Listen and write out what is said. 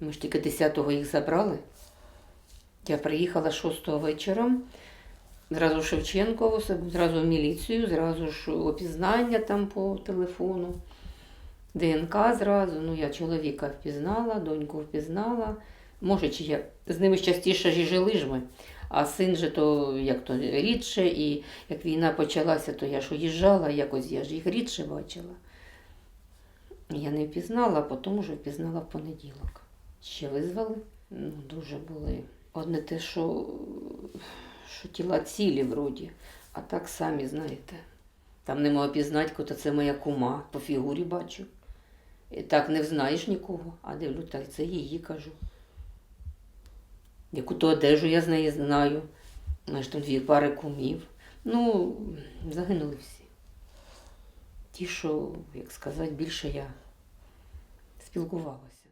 Ми ж тільки 10-го їх забрали. Я приїхала 6-го вечором. Зразу в Шевченково, зразу в міліцію, зразу ж опізнання там по телефону. ДНК зразу. Ну, я чоловіка впізнала, доньку впізнала. Може, чи я з ними частіше ж жили ж ми. А син же то як то рідше, і як війна почалася, то я ж уїжджала, якось я ж їх рідше бачила. Я не впізнала, а потім вже впізнала в понеділок. Ще визвали. Ну, дуже були. Одне те, що, що тіла цілі вроді, а так самі знаєте. Там нема опізнати, то це моя кума, по фігурі бачу. І так не взнаєш нікого, а дивлю, так це її кажу. Яку то одежу я з неї знаю. Знаєш, там дві пари кумів. Ну, загинули всі. Ті, що, як сказати, більше я спілкувалася.